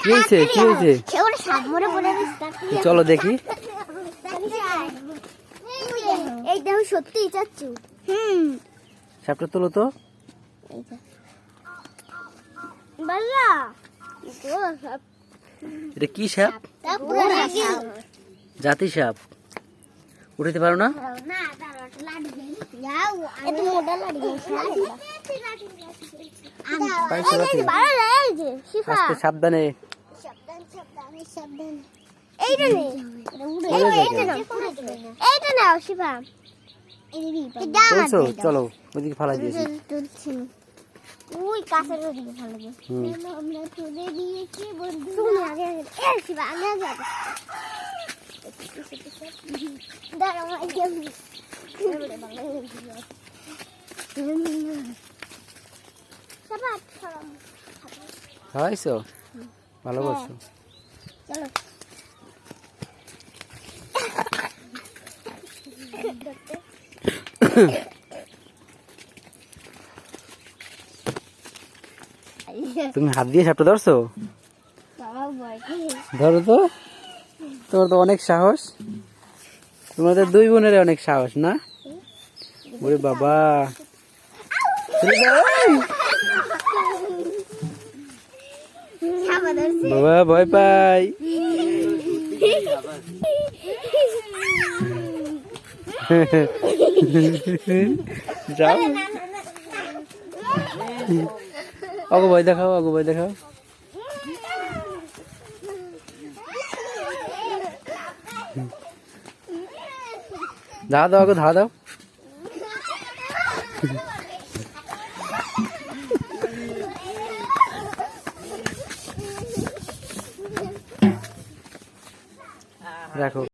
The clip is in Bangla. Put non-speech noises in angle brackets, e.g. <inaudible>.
কি হয়েছে? কি হয়েছে? চলো দেখি। এই দেখো সত্যি চাচ্ছু হুম। সাপটা তোলো তো। বাল্লা। এটা কি সাপ? জাতি সাপ। উঠাতে পারো না? সাবধান এইটা নে এইটা নাও চলো ফালাই দিয়েছি ওই কাছের ওদিকে ভালো। আমরা তুলে দিয়েছি বন্ধু তুমি আগে আগে এ শিবা আগে আগে আগে। দাঁড়াও আগে আমি সাবাত তুমি হাত দিয়ে সাপটা ধরছো? ধরো তো। তোমার তো অনেক সাহস। তোমাদের দুই বোনের অনেক সাহস, না? ওরে বাবা ছেড়ে দাও, এই! সাবা ধরছি বাবা ভয় পাই। যাও। অগো ভয় দেখাও অগো ভয় দেখাও। ধা দাও অগো ধা দাও। <laughs> রাখো